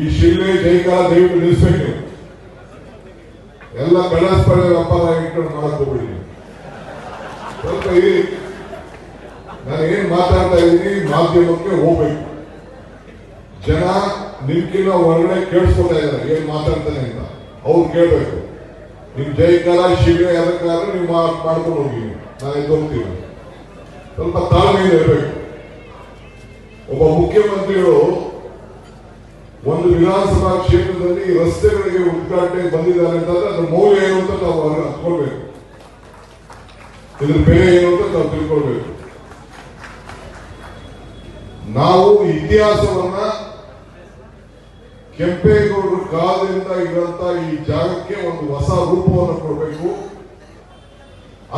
ಈ ಶಿಲೆ ಜೈಕಾಲ ದಯವಿಟ್ಟು ನಿಲ್ಲಿಸ್ಬೇಕು. ಎಲ್ಲ ಬೆಳಸ್ಪಡೆ ವ್ಯಾಪಾರ ಇಟ್ಕೊಂಡು ಹೋಗ್ಬೇಡಿ. ಸ್ವಲ್ಪ ಇರಿ. ನಾನು ಏನ್ ಮಾತಾಡ್ತಾ ಇದ್ದೀನಿ ಮಾಧ್ಯಮಕ್ಕೆ ಹೋಗ್ಬೇಕು. ಜನ ನಿಮ್ಕಿನ ಹೊರಗಡೆ ಕೇಳಿಸ್ಕೊತಾ ಇದ್ದಾರೆ, ಏನ್ ಮಾತಾಡ್ತಾನೆ ಅಂತ. ಅವ್ರು ಕೇಳ್ಬೇಕು. ನಿಮ್ ಜೈಕಾಲ ಶಿಲೆ ಅದಕ್ಕಾದ್ರೆ ನೀವು ಮಾಡ್ಕೊಂಡು ಹೋಗಿ. ನಾನು ಎದ್ದೋಗ್ತೀನಿ ಸ್ವಲ್ಪ ತಾಳ್ಮೆಯಿಂದ ಇರಬೇಕು. ಒಬ್ಬ ಮುಖ್ಯಮಂತ್ರಿಗಳು ಒಂದು ವಿಧಾನಸಭಾ ಕ್ಷೇತ್ರದಲ್ಲಿ ರಸ್ತೆಗಳಿಗೆ ಉದ್ಘಾಟನೆ ಬಂದಿದ್ದಾರೆ ಅಂತಂದ್ರೆ ಅದ್ರ ಮೌಲ್ಯ ಏನು ಅಂತ ನಾವು ಹೊರಗೆ ಹತ್ಕೊಳ್ಬೇಕು. ಇದ್ರ ಬೆಲೆ ಏನು ಅಂತ ನಾವು ತಿಳ್ಕೊಳ್ಬೇಕು. ನಾವು ಇತಿಹಾಸವನ್ನ ಕೆಂಪೇಗೌಡರ ಕಾಲದಿಂದ ಇರುವಂತ ಈ ಜಾಗಕ್ಕೆ ಒಂದು ಹೊಸ ರೂಪವನ್ನು ಕೊಡಬೇಕು.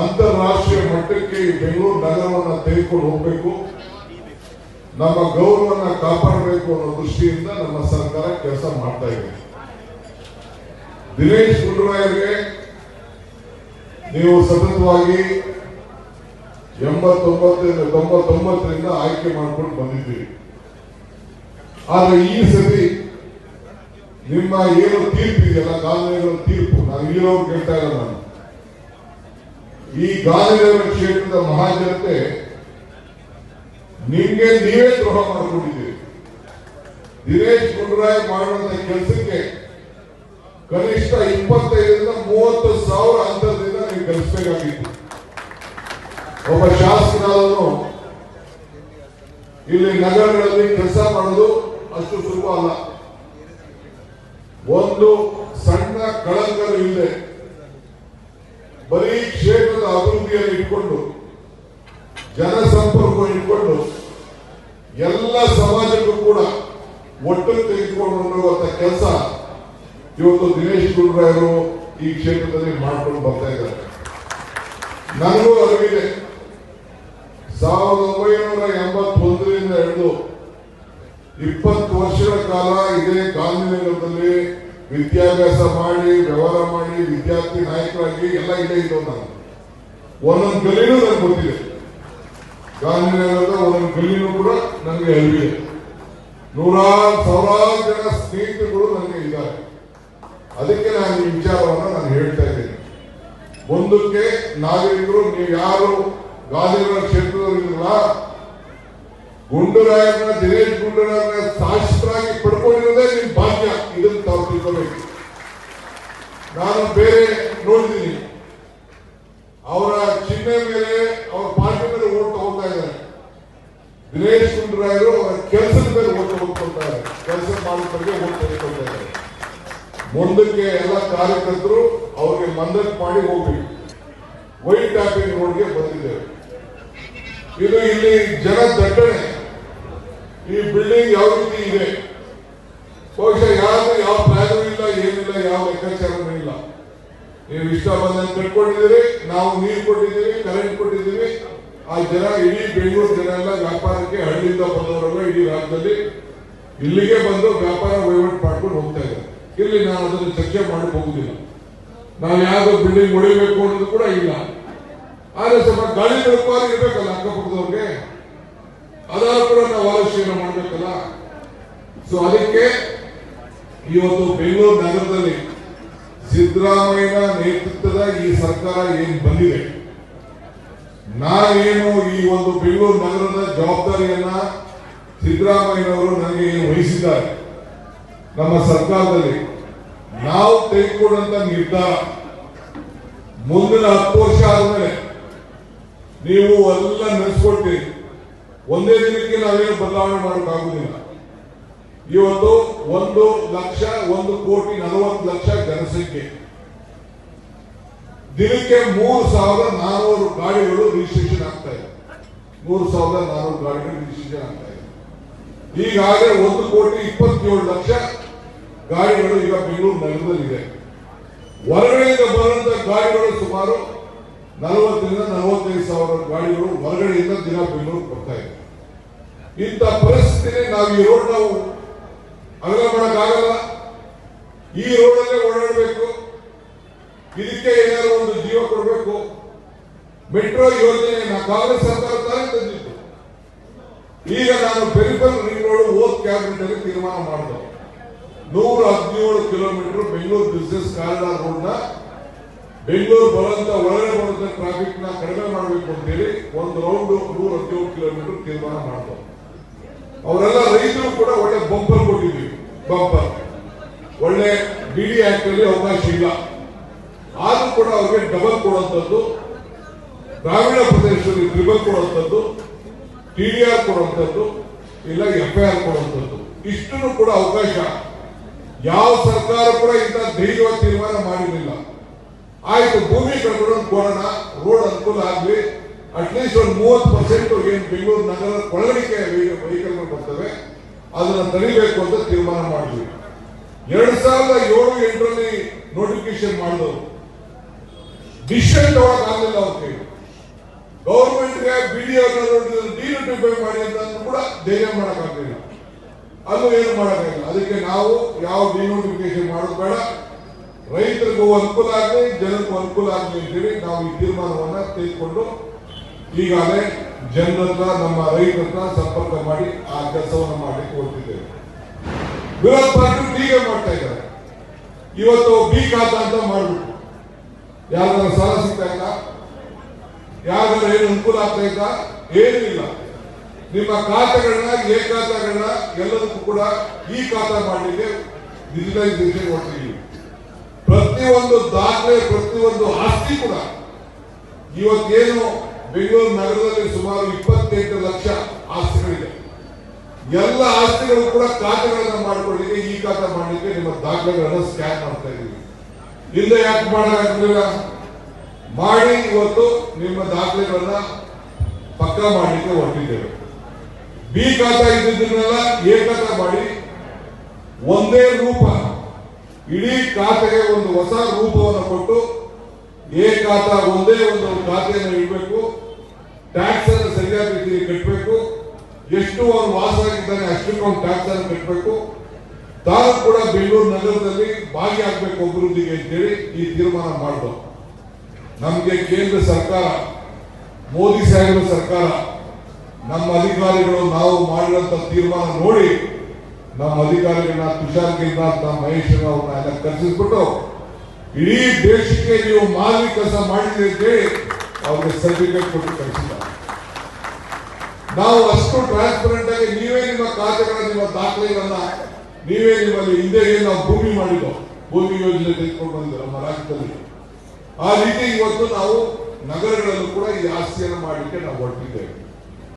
ಅಂತಾರಾಷ್ಟ್ರೀಯ ಮಟ್ಟಕ್ಕೆ ಈ ಬೆಂಗಳೂರು ನಗರವನ್ನು ತೆಗೆದುಕೊಂಡು ಹೋಗ್ಬೇಕು. ನಮ್ಮ ಗೌರವನ ಕಾಪಾಡಬೇಕು ಅನ್ನೋ ದೃಷ್ಟಿಯಿಂದ ನಮ್ಮ ಸರ್ಕಾರ ಕೆಲಸ ಮಾಡ್ತಾ ಇದೆ. ದಿನೇಶ್ ಗುಂಡೂರಾಯರ್ಗೆ ನೀವು ಸತತವಾಗಿ ಎಂಬತ್ತೊಂಬತ್ತರಿಂದ, ತೊಂಬತ್ತೊಂಬತ್ತರಿಂದ ಆಯ್ಕೆ ಮಾಡ್ಕೊಂಡು ಬಂದಿದ್ದೀರಿ. ಆದ್ರೆ ಈ ಸತಿ ನಿಮ್ಮ ಏನು ತೀರ್ಪು ಇದೆಯಲ್ಲ, ಗಾಂಧಿನಗರ ತೀರ್ಪು ನಾನು ಇಲ್ಲಿರೋರು ಕೇಳ್ತಾ ಇಲ್ಲ ನಾನು. ಈ ಗಾಂಧಿನಗರ ಕ್ಷೇತ್ರದ ಮಹಾಜನತೆ ನಿಮ್ಗೆ ನೀವೇ ದ್ರೋಹ ಮಾಡಿಕೊಂಡಿದ್ದೀರಿ ದಿನೇಶ್ ಗುಂಡೂರಾಯ್ ಮಾಡುವಂತ ಕೆಲಸಕ್ಕೆ ಕನಿಷ್ಠ ಇಪ್ಪತ್ತೈದರಿಂದ ಮೂವತ್ತು ಸಾವಿರ ಅಂತರದಿಂದ ನೀವು ಕಲಿಸಬೇಕಾಗಿತ್ತು ಒಬ್ಬ ಶಾಸಕರಾದನು ಇಲ್ಲಿ ನಗರಗಳಲ್ಲಿ ಕೆಲಸ ಮಾಡೋದು ಅಷ್ಟು ಸುಲಭ ಅಲ್ಲ. ಒಂದು ಸಣ್ಣ ಕಳಂಕರು ಇಲ್ಲದೆ ಬರೀ ಕ್ಷೇತ್ರದ ಅಭಿವೃದ್ಧಿಯನ್ನು ಇಟ್ಕೊಂಡು ಜನಸಂಪರ್ಕ ಇಟ್ಕೊಂಡು ಎಲ್ಲ ಸಮಾಜಕ್ಕೂ ಕೂಡ ಒಟ್ಟು ತೆಗೆದುಕೊಂಡು ಕೆಲಸ ಇವತ್ತು ದಿನೇಶ್ ಗುಂಡ್ರಾಯರು ಈ ಕ್ಷೇತ್ರದಲ್ಲಿ ಮಾಡ್ಕೊಂಡು ಬರ್ತಾ ಇದ್ದಾರೆ. ನನಗೂ ಅರಿವಿದೆ. ಸಾವಿರದ ಒಂಬೈನೂರ ಎಂಬತ್ತೊಂದರಿಂದ ಹಿಡಿದು ಇಪ್ಪತ್ತು ವರ್ಷಗಳ ಕಾಲ ಇದೇ ಗಾಂಧಿನಗರದಲ್ಲಿ ವಿದ್ಯಾಭ್ಯಾಸ ಮಾಡಿ, ವ್ಯವಹಾರ ಮಾಡಿ, ವಿದ್ಯಾರ್ಥಿ ನಾಯಕರಾಗಿ ಎಲ್ಲ ಇದೆ ಇದ್ದವು ನಾನು. ಒಂದೊಂದು ಗಲಿನೂ ನನಗೆ ಗೊತ್ತಿದೆ. ಗಾಂಧಿನಗರದ ಒಂದೊಂದು ಗಲ್ಲಿನೂ ಕೂಡ ನನಗೆ ಅರಿವಿದೆ ನೂರಾರು ಸಾವಿರಾರು ಜನ ಸ್ನೇಹಿತರುಗಳು ನನಗೆ ಇದ್ದಾರೆ. ಅದಕ್ಕೆ ನಾನು ಈ ವಿಚಾರವನ್ನು ನಾನು ಹೇಳ್ತಾ ಇದ್ದೀನಿ. ಒಂದಕ್ಕೆ ನಾಗರಿಕರು, ನೀವು ಯಾರು ಗಾಂಧಿನಗರ ಕ್ಷೇತ್ರದಲ್ಲಿರಲ್ಲ ಗುಂಡೂರಾಯರನ್ನ, ದಿನೇಶ್ ಗುಂಡೂರಾಯರನ್ನ ಶಾಸಕರಾಗಿ ಪಡ್ಕೊಂಡಿರೋದೇ ನಿಮ್ ಭಾಗ್ಯ. ಇದನ್ನು ತಾವು ತಿಳ್ಕೋಬೇಕು. ನಾನು ಬೇರೆ ನೋಡಿದ್ದೀನಿ ಅವರ ಚಿಹ್ನೆ ಮೇಲೆ ಅವರ ಪಾರ್ಟಿ ಮೇಲೆ ಓಟ್ ತಗೋತಾ ಇದ್ದಾರೆ ದಿನೇಶ್ ಗುಂಡೂರಾಯರು ಅವರ ಕೆಲಸದ ಮೇಲೆ ಓಟ್ ತಗೊಳ್ಕೊಳ್ತಾರೆ ಮಾಡೋದ್ರಿಗೆ ಓಟ್ ತೆಗೆದುಕೊಳ್ತಾ ಇದ್ದಾರೆ ಮುಂದಕ್ಕೆ ಎಲ್ಲ ಕಾರ್ಯಕರ್ತರು ಅವ್ರಿಗೆ ಮಂದತ್ ಮಾಡಿ ಹೋಗ್ಬೇಕು. ವೈಟ್ ಟ್ಯಾಪಿಂಗ್ ರೋಡ್ಗೆ ಬಂದಿದ್ದೇವೆ. ಇದು ಇಲ್ಲಿ ಜನ ದಟ್ಟಣೆ. ಈ ಬಿಲ್ಡಿಂಗ್ ಯಾವ ರೀತಿ ಇದೆ? ಬಹುಶಃ ಯಾರು ಯಾವ ಪ್ಲಾನು ಇಲ್ಲ, ಏನಿಲ್ಲ, ಯಾವ ಲೆಕ್ಕಾಚಾರನೂ ಇಲ್ಲ. ನೀವು ಇಷ್ಟ ಬಂದಂತ ಕಟ್ಕೊಂಡಿದ್ದೀರಿ ನಾವು ನೀರು ಕೊಟ್ಟಿದ್ದೀವಿ ಕರೆಂಟ್ ಕೊಟ್ಟಿದ್ದೀವಿ. ಆ ಜನ ಇಡೀ ಬೆಂಗಳೂರು ಜನ ಎಲ್ಲ ವ್ಯಾಪಾರಕ್ಕೆ ಹಳ್ಳಿಯಿಂದ ಬಂದವರೆಲ್ಲ ಇಡೀ ರಾಜ್ಯದಲ್ಲಿ ಇಲ್ಲಿಗೆ ಬಂದು ವ್ಯಾಪಾರ ವಹಿವಾಟು ಮಾಡ್ಕೊಂಡು ಹೋಗ್ತಾ ಇದ್ದಾರೆ. ಇಲ್ಲಿ ನಾನು ಅದನ್ನು ಚರ್ಚೆ ಹೋಗುದಿಲ್ಲ. ನಾವು ಯಾವ್ದು ಬಿಲ್ಡಿಂಗ್ ಹೊಡಿಬೇಕು ಅನ್ನೋದು ಕೂಡ ಇಲ್ಲ. ಆದ್ರೆ ಸ್ವಲ್ಪ ಗಾಳಿ ಬೆಳಕಾಗಿ ಇರ್ಬೇಕಲ್ಲ ಅಕ್ಕಪಕ್ಕದವ್ರಿಗೆ. ಅದಾದ ಕೂಡ ನಾವು ಆಲೋಚನೆ ಮಾಡ್ಬೇಕಲ್ಲ. ಸೊ ಅದಕ್ಕೆ ಇವತ್ತು ಬೆಂಗಳೂರು ನಗರದಲ್ಲಿ ಸಿದ್ದರಾಮಯ್ಯ ನೇತೃತ್ವದ ಈ ಸರ್ಕಾರ ಏನ್ ಬಂದಿದೆ? ನಾನೇನು ಈ ಒಂದು ಬೆಂಗಳೂರು ನಗರದ ಜವಾಬ್ದಾರಿಯನ್ನ ಸಿದ್ದರಾಮಯ್ಯನವರು ನನಗೆ ಏನು ವಹಿಸಿದ್ದಾರೆ. ನಮ್ಮ ಸರ್ಕಾರದಲ್ಲಿ ನಾವು ತೆಗೆದುಕೊಂಡಂತ ನಿರ್ಧಾರ, ಮುಂದಿನ ಹತ್ತು ವರ್ಷ ಆದ್ಮೇಲೆ ನೀವು ಎಲ್ಲ ನಡೆಸಿಕೊಟ್ಟಿ ಒಂದೇ ದಿನಕ್ಕೆ ನಾವೇನು ಬದಲಾವಣೆ ಮಾಡೋಕ್ಕಾಗುದಿಲ್ಲ ಇವತ್ತು ಒಂದು ಲಕ್ಷ, ಒಂದು ಕೋಟಿ ನಲವತ್ತು ಲಕ್ಷ ಜನಸಂಖ್ಯೆ. ದಿನಕ್ಕೆ ಮೂರು ಸಾವಿರದ ನಾನೂರು ಗಾಡಿಗಳು ರಿಜಿಸ್ಟ್ರೇಷನ್ ಆಗ್ತಾ ಇದೆ. ಮೂರು ಸಾವಿರದ ನಾನೂರು ಗಾಡಿಗಳು ರಿಜಿಸ್ಟ್ರೇಷನ್ ಆಗ್ತಾ ಇದೆ. ಈಗಾಗಲೇ ಒಂದು ಕೋಟಿ ಇಪ್ಪತ್ತೇಳು ಲಕ್ಷ ಗಾಡಿಗಳು ಈಗ ಬೆಂಗಳೂರು ನಗರದಲ್ಲಿದೆ. ಹೊರಗಡೆಯಿಂದ ಬರುವಂತ ಗಾಡಿಗಳು ಸುಮಾರು ನಲವತ್ತರಿಂದ ನಲವತ್ತೈದು ಸಾವಿರ ಗಾಡಿಗಳು ಹೊರಗಡೆಯಿಂದ ದಿನ ಬೆಂಗಳೂರು ಬರ್ತಾ ಇದೆ. ಇಂಥ ಪರಿಸ್ಥಿತಿ ನಾವು ಈ ರೋಡ್ ನಾವು ಅಗಲ ಮಾಡಕ್ಕಾಗಲ್ಲ. ಈ ರೋಡಲ್ಲೇ ಓಡಾಡಬೇಕು. ಇದಕ್ಕೆ ಏನಾದ್ರು ಒಂದು ಜೀವ ಕೊಡಬೇಕು. ಮೆಟ್ರೋ ಯೋಜನೆ ನಾ ಕಾಂಗ್ರೆಸ್ ಸರ್ಕಾರ ತಾನೇ ತಂದಿತ್ತು ಈಗ ನಾನು ಪೆರಿಫಲ್ ರಿಂಗ್ ತೀರ್ಮಾನ ಮಾಡಿದ್ರು ಮಾಡಿದೆ ಹದಿನೇಳು ಕಿಲೋಮೀಟರ್ ಬೆಂಗಳೂರು ಬಿಸ್ನೆಸ್ ಕಾರಿಡಾರ್ ರೋಡ್ನ ಬೆಂಗಳೂರು ಬರುವಂತ, ಒಳಗಡೆ ಬರುವಂತ ಟ್ರಾಫಿಕ್ನ ಕಡಿಮೆ ಮಾಡಬೇಕು ಅಂತೇಳಿ ಒಂದು ರೌಂಡ್ ನೂರ ಹದಿನೇಳು ಕಿಲೋಮೀಟರ್ ತೀರ್ಮಾನ ಮಾಡಿದ್ರು ಅವರೆಲ್ಲ ರೈತರು ಕೂಡ ಒಳ್ಳೆ ಬಂಪರ್ ಕೊಟ್ಟಿದ್ವಿ. ಬಂಪರ್ ಒಳ್ಳೆ ಬಿಡಿ ಆಕ್ಟ್ ಅಲ್ಲಿ ಅವಕಾಶ ಇಲ್ಲ. ಆದ್ರೂ ಕೂಡ ಅವ್ರಿಗೆ ಡಬಲ್ ಕೊಡುವಂಥದ್ದು, ಗ್ರಾಮೀಣ ಪ್ರದೇಶದಲ್ಲಿ ಟ್ರಿಬಲ್ ಕೊಡುವಂಥದ್ದು ಟಿಡಿಆರ್ ಕೊಡುವಂಥದ್ದು ಇಲ್ಲ ಎಫ್ ಐ ಆರ್ ಕೊಡುವಂಥದ್ದು. ಇಷ್ಟು ಕೂಡ ಅವಕಾಶ. ಯಾವ ಸರ್ಕಾರ ಕೂಡ ಇಂಥ ಧೈರ್ಯ ತೀರ್ಮಾನ ಮಾಡಿರಲಿಲ್ಲ. ಆಯ್ತು, ಭೂಮಿ ಕೊಡೋಣ, ರೋಡ್ ಅನುಕೂಲ ಆಗಲಿ. ಅಟ್ಲೀಸ್ಟ್ ಒಂದು ಮೂವತ್ತು ಪರ್ಸೆಂಟ್ ಏನು ಬೆಂಗಳೂರು ನಗರ ಕೊಳಗಡಿಕೆ ವೆಹಿಕಲ್ಗಳು ಬರ್ತವೆ, ಅದನ್ನ ತಡಿಬೇಕು ಅಂತ ತೀರ್ಮಾನ ಮಾಡಿದ್ವಿ. ಎರಡ್ ಸಾವಿರದ ಏಳು ಎಂಟರಲ್ಲಿ ನೋಟಿಫಿಕೇಶನ್ ಮಾಡಿದವರು. ಡಿಸಿಷನ್ ತಗೊಳಕ್ ಆಗಲಿಲ್ಲ ಗೌರ್ಮೆಂಟ್ಗೆ ಬಿಡಿಒ ಡಿನೋಟಿಫೈ ಮಾಡಿ ಅಂತಂದ್ರೂ ಕೂಡ ಧೈರ್ಯ ಮಾಡಕ್ಕಾಗಲಿಲ್ಲ ಅದು ಏನು ಮಾಡೋಕ್ಕಾಗಲ್ಲ. ಅದಕ್ಕೆ ನಾವು ಯಾವ ಡಿನೋಟಿಫಿಕೇಶನ್ ಮಾಡೋದು ಬೇಡ. ರೈತರಿಗೂ ಅನುಕೂಲ ಆಗಲಿ ಜನಕ್ಕೂ ಅನುಕೂಲ ಆಗಲಿ ಅಂತೇಳಿ ನಾವು ಈ ತೀರ್ಮಾನವನ್ನ ತೆಗೆದುಕೊಂಡು ಈಗಾಗಲೇ ಜನರತ್ರ ನಮ್ಮ ರೈತರತ್ರ ಸಂಪರ್ಕ ಮಾಡಿ ಆ ಕೆಲಸವನ್ನು ಮಾಡಲಿಕ್ಕೆ ಹೊರಟಿದ್ದೇವೆ. ವಿರೋಧ ಪಾರ್ಟಿ ಹೀಗೆ ಮಾಡ್ತಾ ಇದ್ದಾರೆ. ಇವತ್ತು ಬಿ ಖಾತಾ ಅಂತ ಮಾಡ್ಬಿಟ್ಟು ಯಾರ ಸಾಲ ಸಿಗ್ತಾ ಇಲ್ಲ? ಯಾರ್ದಾರ ಏನು ಅನುಕೂಲ ಆಗ್ತಾ ಏನಿಲ್ಲ. ಏನೂ ನಿಮ್ಮ ಖಾತೆಗಳನ್ನ ಎ ಖಾತೆಗಳನ್ನ ಎಲ್ಲದಕ್ಕೂ ಕೂಡ ಈ ಖಾತಾ ಮಾಡಲಿಕ್ಕೆ ಡಿಜಿಟಲೈಸೇಷನ್ ಪ್ರತಿ ಪ್ರತಿಯೊಂದು ದಾಖಲೆ, ಪ್ರತಿಯೊಂದು ಆಸ್ತಿ ಕೂಡ ಇವತ್ತೇನು ಬೆಂಗಳೂರು ನಗರದಲ್ಲಿ ಸುಮಾರು ಇಪ್ಪತ್ತೆಂಟು ಲಕ್ಷ ಆಸ್ತಿಗಳಿದೆ. ಎಲ್ಲ ಆಸ್ತಿಗಳು ಕೂಡ ಖಾತೆಗಳನ್ನ ಮಾಡ್ಕೊಳ್ಳಿಕ್ಕೆ ಈ ಖಾತೆ ಮಾಡಲಿಕ್ಕೆ ನಿಮ್ಮ ದಾಖಲೆಗಳನ್ನ ಸ್ಕ್ಯಾನ್ ಮಾಡ್ತಾ ಇದ್ದೀವಿ. ಇಲ್ಲ ಯಾಕೆ ಮಾಡಲಾಗಿರ್ಲಿಲ್ಲ ಮಾಡಿ ಇವತ್ತು ನಿಮ್ಮ ದಾಖಲೆಗಳನ್ನ ಪಕ್ಕ ಮಾಡಲಿಕ್ಕೆ ಹೊರಟಿದ್ದೇವೆ. ಬಿ ಖಾತಾ ಇದ್ದಿದ್ದನ್ನೆಲ್ಲ ಎ ಮಾಡಿ ಒಂದೇ ರೂಪ, ಇಡೀ ಖಾತೆಗೆ ಒಂದು ಹೊಸ ರೂಪವನ್ನು ಕೊಟ್ಟು ಎ ಖಾತಾ ಒಂದೇ ಒಂದು ಖಾತೆಯನ್ನು ಇಡಬೇಕು. ಟ್ಯಾಕ್ಸ್ ಅನ್ನು ಸರಿಯಾದ ರೀತಿಯಲ್ಲಿ ಕಟ್ಟಬೇಕು ಎಷ್ಟು ಅವನು ವಾಸ ಆಗಿದ್ದಾನೆ ಅಷ್ಟಕ್ಕೆ ಅವನು ಟ್ಯಾಕ್ಸ್ ಅನ್ನು ಕಟ್ಟಬೇಕು ತಾನು ಕೂಡ ಬೆಂಗಳೂರು ನಗರದಲ್ಲಿ ಭಾಗಿಯಾಗಬೇಕು ಅಭಿವೃದ್ಧಿಗೆ ಅಂತೇಳಿ ಈ ತೀರ್ಮಾನ ಮಾಡಿದ್ರು ನಮಗೆ ಕೇಂದ್ರ ಸರ್ಕಾರ, ಮೋದಿ ಸಾಹೇಬರ ಸರ್ಕಾರ, ನಮ್ಮ ಅಧಿಕಾರಿಗಳು ನಾವು ಮಾಡಿರೋಂಥ ತೀರ್ಮಾನ ನೋಡಿ ನಮ್ಮ ಅಧಿಕಾರಿಗಳನ್ನ ತುಷಾರ್ ಗಿರಿನಾಥ್ ಮಹೇಶ್ ಅವ್ರನ್ನ ಎಲ್ಲ ಕರೆಸಿಸ್ಬಿಟ್ಟು ಇಡೀ ದೇಶಕ್ಕೆ ನೀವು ಮಾದರಿ ಕೆಲಸ ಮಾಡಿದ್ರಿ ಅವ್ರಿಗೆ ಸರ್ಟಿಫಿಕೇಟ್ ಕೊಟ್ಟು ಕಳಿಸಿದ್ದಾರೆ. ನಾವು ಅಷ್ಟು ಟ್ರಾನ್ಸ್ಪರೆಂಟ್ ಆಗಿ ನೀವೇ ನಿಮ್ಮ ಖಾತೆಗಳ ನಿಮ್ಮ ದಾಖಲೆಗಳನ್ನ ನೀವೇ ನಿಮ್ಮಲ್ಲಿ ಹಿಂದೆ ಏನು ನಾವು ಭೂಮಿ ಮಾಡಿದ್ದೋ. ಭೂಮಿ ಯೋಜನೆ ತೆಗೆದುಕೊಂಡು ನಮ್ಮ ರಾಜ್ಯದಲ್ಲಿ? ಆ ರೀತಿ ಇವತ್ತು ನಾವು ನಗರಗಳಲ್ಲೂ ಕೂಡ ಈ ಆಸ್ತಿಯನ್ನು ಮಾಡಲಿಕ್ಕೆ ನಾವು ಹೊರಟಿದ್ದೇವೆ.